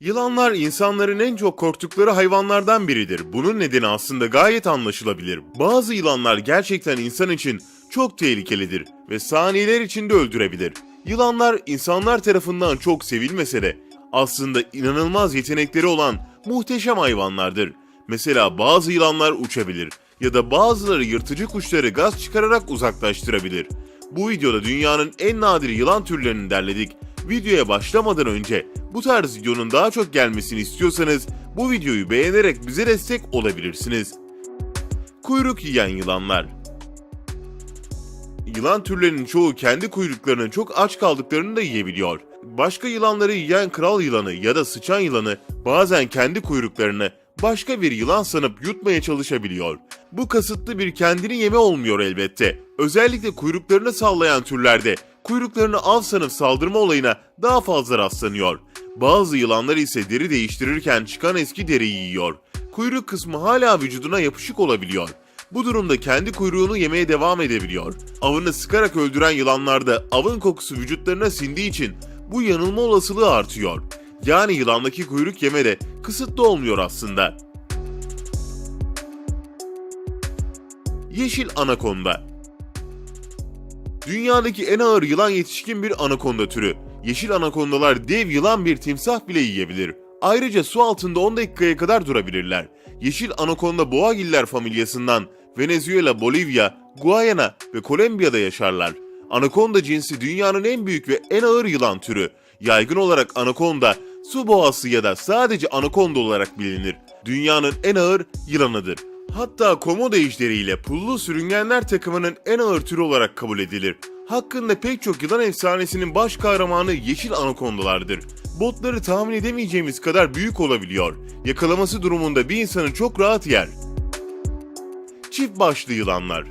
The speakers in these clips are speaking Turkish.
Yılanlar insanların en çok korktukları hayvanlardan biridir. Bunun nedeni aslında gayet anlaşılabilir. Bazı yılanlar gerçekten insan için çok tehlikelidir ve saniyeler içinde öldürebilir. Yılanlar insanlar tarafından çok sevilmese de aslında inanılmaz yetenekleri olan muhteşem hayvanlardır. Mesela bazı yılanlar uçabilir ya da bazıları yırtıcı kuşları gaz çıkararak uzaklaştırabilir. Bu videoda dünyanın en nadir yılan türlerini derledik. Videoya başlamadan önce bu tarz videonun daha çok gelmesini istiyorsanız bu videoyu beğenerek bize destek olabilirsiniz. Kuyruk yiyen yılanlar Yılan türlerinin çoğu kendi kuyruklarının çok aç kaldıklarını da yiyebiliyor. Başka yılanları yiyen kral yılanı ya da sıçan yılanı bazen kendi kuyruklarını başka bir yılan sanıp yutmaya çalışabiliyor. Bu kasıtlı bir kendini yeme olmuyor elbette. Özellikle kuyruklarını sallayan türlerde kuyruklarını av sanıp saldırma olayına daha fazla rastlanıyor. Bazı yılanlar ise deri değiştirirken çıkan eski deriyi yiyor. Kuyruk kısmı hala vücuduna yapışık olabiliyor. Bu durumda kendi kuyruğunu yemeye devam edebiliyor. Avını sıkarak öldüren yılanlarda avın kokusu vücutlarına sindiği için bu yanılma olasılığı artıyor. Yani yılandaki kuyruk yeme de kısıtlı olmuyor aslında. Yeşil anakonda Dünyadaki en ağır yılan yetişkin bir anakonda türü. Yeşil anakondalar dev yılan bir timsah bile yiyebilir. Ayrıca su altında 10 dakikaya kadar durabilirler. Yeşil anakonda boğagiller familyasından Venezuela, Bolivya, Guyana ve Kolombiya'da yaşarlar. Anakonda cinsi dünyanın en büyük ve en ağır yılan türü. Yaygın olarak anakonda su boğası ya da sadece anakonda olarak bilinir. Dünyanın en ağır yılanıdır. Hatta komodo ejderiyle pullu sürüngenler takımının en ağır türü olarak kabul edilir. Hakkında pek çok yılan efsanesinin baş kahramanı yeşil anakondalardır. Botları tahmin edemeyeceğimiz kadar büyük olabiliyor. Yakalaması durumunda bir insanı çok rahat yer. Çift başlı yılanlar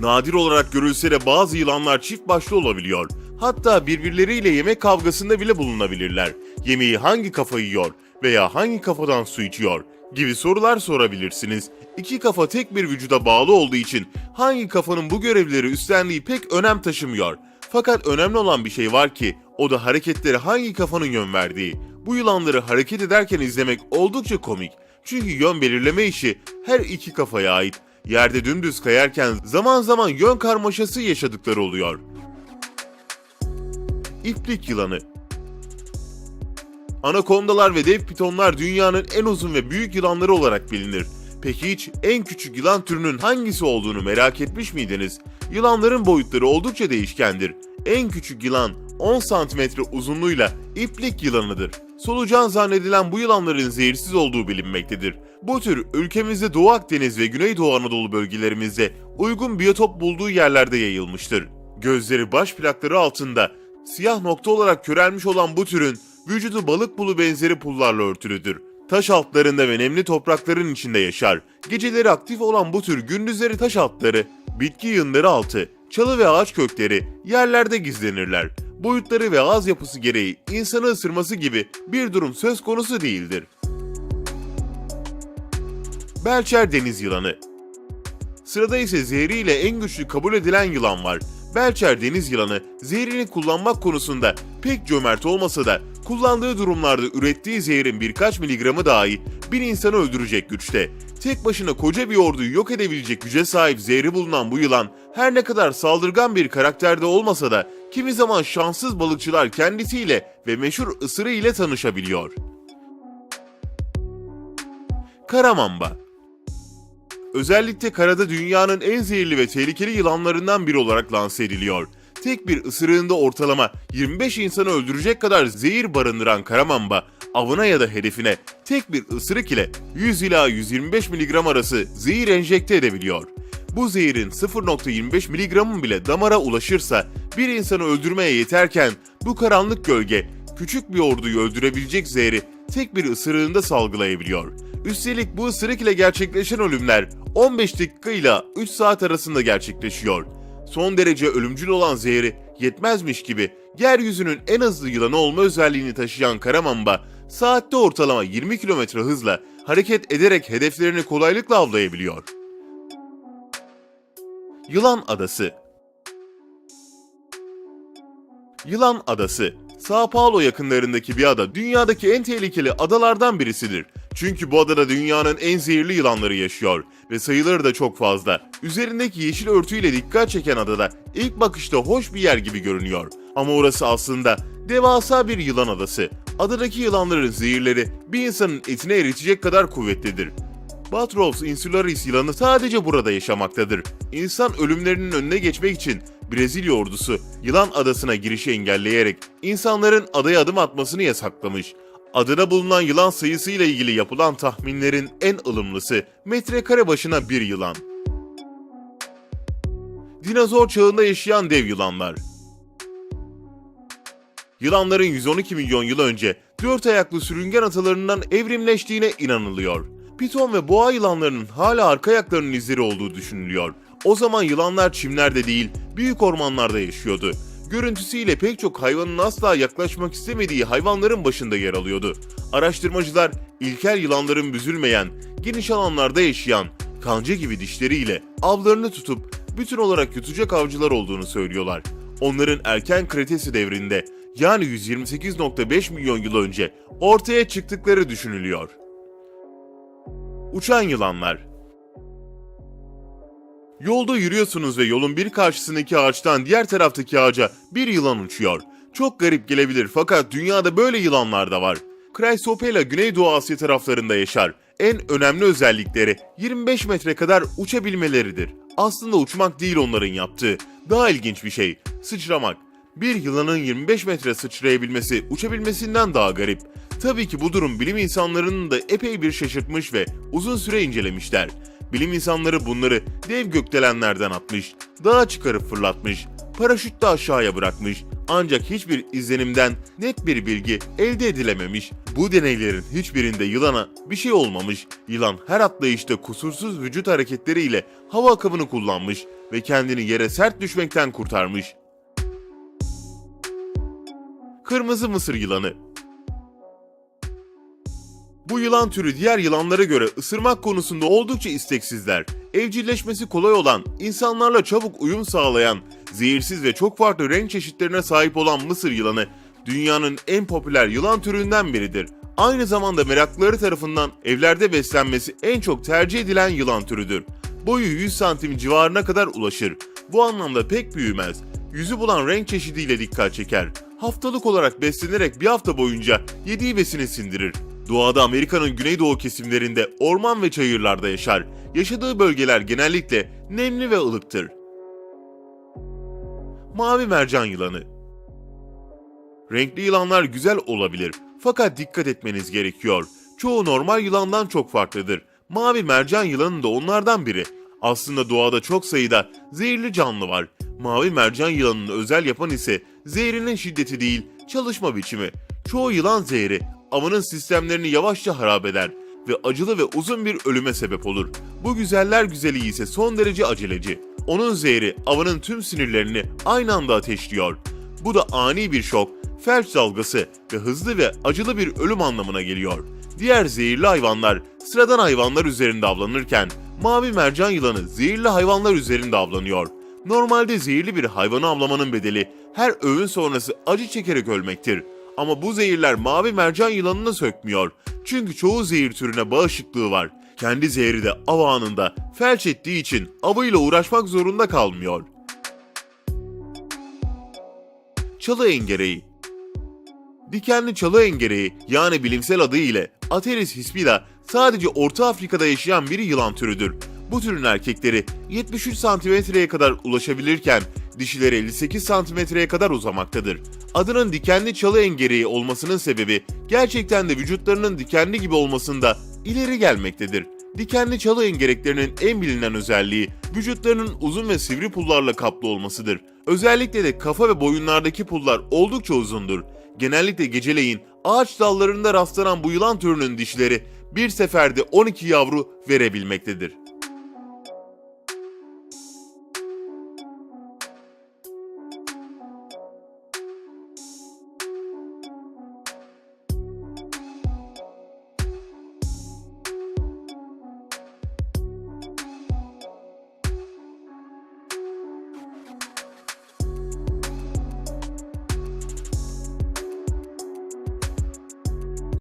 Nadir olarak görülse de bazı yılanlar çift başlı olabiliyor. Hatta birbirleriyle yemek kavgasında bile bulunabilirler. Yemeği hangi kafa yiyor veya hangi kafadan su içiyor gibi sorular sorabilirsiniz. İki kafa tek bir vücuda bağlı olduğu için hangi kafanın bu görevleri üstlendiği pek önem taşımıyor. Fakat önemli olan bir şey var ki o da hareketleri hangi kafanın yön verdiği. Bu yılanları hareket ederken izlemek oldukça komik. Çünkü yön belirleme işi her iki kafaya ait. Yerde dümdüz kayarken zaman zaman yön karmaşası yaşadıkları oluyor. İplik yılanı Anakondalar ve dev pitonlar dünyanın en uzun ve büyük yılanları olarak bilinir. Peki hiç en küçük yılan türünün hangisi olduğunu merak etmiş miydiniz? Yılanların boyutları oldukça değişkendir. En küçük yılan 10 cm uzunluğuyla iplik yılanıdır. Solucan zannedilen bu yılanların zehirsiz olduğu bilinmektedir. Bu tür ülkemizde Doğu Akdeniz ve Güneydoğu Anadolu bölgelerimizde uygun biyotop bulduğu yerlerde yayılmıştır. Gözleri baş plakları altında siyah nokta olarak körelmiş olan bu türün vücudu balık bulu benzeri pullarla örtülüdür. Taş altlarında ve nemli toprakların içinde yaşar. Geceleri aktif olan bu tür gündüzleri taş altları, bitki yığınları altı, çalı ve ağaç kökleri yerlerde gizlenirler. Boyutları ve ağız yapısı gereği insanı ısırması gibi bir durum söz konusu değildir. Belçer deniz yılanı Sırada ise zehriyle en güçlü kabul edilen yılan var. Belçer deniz yılanı zehrini kullanmak konusunda pek cömert olmasa da kullandığı durumlarda ürettiği zehrin birkaç miligramı dahi bir insanı öldürecek güçte. Tek başına koca bir orduyu yok edebilecek güce sahip zehri bulunan bu yılan her ne kadar saldırgan bir karakterde olmasa da kimi zaman şanssız balıkçılar kendisiyle ve meşhur ısırı ile tanışabiliyor. Karamamba Özellikle karada dünyanın en zehirli ve tehlikeli yılanlarından biri olarak lanse ediliyor. Tek bir ısırığında ortalama 25 insanı öldürecek kadar zehir barındıran karamamba, avına ya da hedefine tek bir ısırık ile 100 ila 125 mg arası zehir enjekte edebiliyor. Bu zehirin 0.25 mg'ın bile damara ulaşırsa bir insanı öldürmeye yeterken bu karanlık gölge küçük bir orduyu öldürebilecek zehri tek bir ısırığında salgılayabiliyor. Üstelik bu ısırık ile gerçekleşen ölümler 15 dakika ile 3 saat arasında gerçekleşiyor. Son derece ölümcül olan zehri yetmezmiş gibi yeryüzünün en hızlı yılanı olma özelliğini taşıyan Karamamba saatte ortalama 20 km hızla hareket ederek hedeflerini kolaylıkla avlayabiliyor. Yılan Adası Yılan Adası Sao Paulo yakınlarındaki bir ada dünyadaki en tehlikeli adalardan birisidir. Çünkü bu adada dünyanın en zehirli yılanları yaşıyor ve sayıları da çok fazla. Üzerindeki yeşil örtüyle dikkat çeken adada ilk bakışta hoş bir yer gibi görünüyor. Ama orası aslında devasa bir yılan adası. Adadaki yılanların zehirleri bir insanın etine eritecek kadar kuvvetlidir. Batrops insularis yılanı sadece burada yaşamaktadır. İnsan ölümlerinin önüne geçmek için Brezilya ordusu yılan adasına girişi engelleyerek insanların adaya adım atmasını yasaklamış. Adada bulunan yılan sayısıyla ilgili yapılan tahminlerin en ılımlısı metrekare başına bir yılan. Dinozor çağında yaşayan dev yılanlar. Yılanların 112 milyon yıl önce dört ayaklı sürüngen atalarından evrimleştiğine inanılıyor. Piton ve boğa yılanlarının hala arka ayaklarının izleri olduğu düşünülüyor. O zaman yılanlar çimlerde değil, büyük ormanlarda yaşıyordu. Görüntüsüyle pek çok hayvanın asla yaklaşmak istemediği hayvanların başında yer alıyordu. Araştırmacılar ilkel yılanların büzülmeyen, geniş alanlarda yaşayan, kanca gibi dişleriyle avlarını tutup bütün olarak yutacak avcılar olduğunu söylüyorlar. Onların erken Kretesi devrinde yani 128.5 milyon yıl önce ortaya çıktıkları düşünülüyor. Uçan yılanlar Yolda yürüyorsunuz ve yolun bir karşısındaki ağaçtan diğer taraftaki ağaca bir yılan uçuyor. Çok garip gelebilir fakat dünyada böyle yılanlar da var. Chrysopela Güneydoğu Asya taraflarında yaşar. En önemli özellikleri 25 metre kadar uçabilmeleridir. Aslında uçmak değil onların yaptığı. Daha ilginç bir şey, sıçramak. Bir yılanın 25 metre sıçrayabilmesi uçabilmesinden daha garip. Tabii ki bu durum bilim insanlarının da epey bir şaşırtmış ve uzun süre incelemişler. Bilim insanları bunları dev gökdelenlerden atmış, dağa çıkarıp fırlatmış, paraşütle aşağıya bırakmış. Ancak hiçbir izlenimden net bir bilgi elde edilememiş. Bu deneylerin hiçbirinde yılana bir şey olmamış. Yılan her atlayışta kusursuz vücut hareketleriyle hava akımını kullanmış ve kendini yere sert düşmekten kurtarmış. Kırmızı mısır yılanı bu yılan türü diğer yılanlara göre ısırmak konusunda oldukça isteksizler. Evcilleşmesi kolay olan, insanlarla çabuk uyum sağlayan, zehirsiz ve çok farklı renk çeşitlerine sahip olan mısır yılanı dünyanın en popüler yılan türünden biridir. Aynı zamanda meraklıları tarafından evlerde beslenmesi en çok tercih edilen yılan türüdür. Boyu 100 santim civarına kadar ulaşır. Bu anlamda pek büyümez. Yüzü bulan renk çeşidiyle dikkat çeker. Haftalık olarak beslenerek bir hafta boyunca yediği besini sindirir. Doğada Amerika'nın güneydoğu kesimlerinde orman ve çayırlarda yaşar. Yaşadığı bölgeler genellikle nemli ve ılıktır. Mavi mercan yılanı Renkli yılanlar güzel olabilir fakat dikkat etmeniz gerekiyor. Çoğu normal yılandan çok farklıdır. Mavi mercan yılanı da onlardan biri. Aslında doğada çok sayıda zehirli canlı var. Mavi mercan yılanını özel yapan ise zehrinin şiddeti değil, çalışma biçimi. Çoğu yılan zehri avının sistemlerini yavaşça harap eder ve acılı ve uzun bir ölüme sebep olur. Bu güzeller güzeli ise son derece aceleci. Onun zehri avının tüm sinirlerini aynı anda ateşliyor. Bu da ani bir şok, felç dalgası ve hızlı ve acılı bir ölüm anlamına geliyor. Diğer zehirli hayvanlar sıradan hayvanlar üzerinde avlanırken mavi mercan yılanı zehirli hayvanlar üzerinde avlanıyor. Normalde zehirli bir hayvanı avlamanın bedeli her öğün sonrası acı çekerek ölmektir. Ama bu zehirler mavi mercan yılanını sökmüyor. Çünkü çoğu zehir türüne bağışıklığı var. Kendi zehri de av anında felç ettiği için avıyla uğraşmak zorunda kalmıyor. Çalı engereği Dikenli çalı engereği yani bilimsel adı ile Ateris hispida sadece Orta Afrika'da yaşayan bir yılan türüdür. Bu türün erkekleri 73 santimetreye kadar ulaşabilirken dişileri 58 santimetreye kadar uzamaktadır. Adının dikenli çalı engereği olmasının sebebi gerçekten de vücutlarının dikenli gibi olmasında ileri gelmektedir. Dikenli çalı engereklerinin en bilinen özelliği vücutlarının uzun ve sivri pullarla kaplı olmasıdır. Özellikle de kafa ve boyunlardaki pullar oldukça uzundur. Genellikle geceleyin ağaç dallarında rastlanan bu yılan türünün dişleri bir seferde 12 yavru verebilmektedir.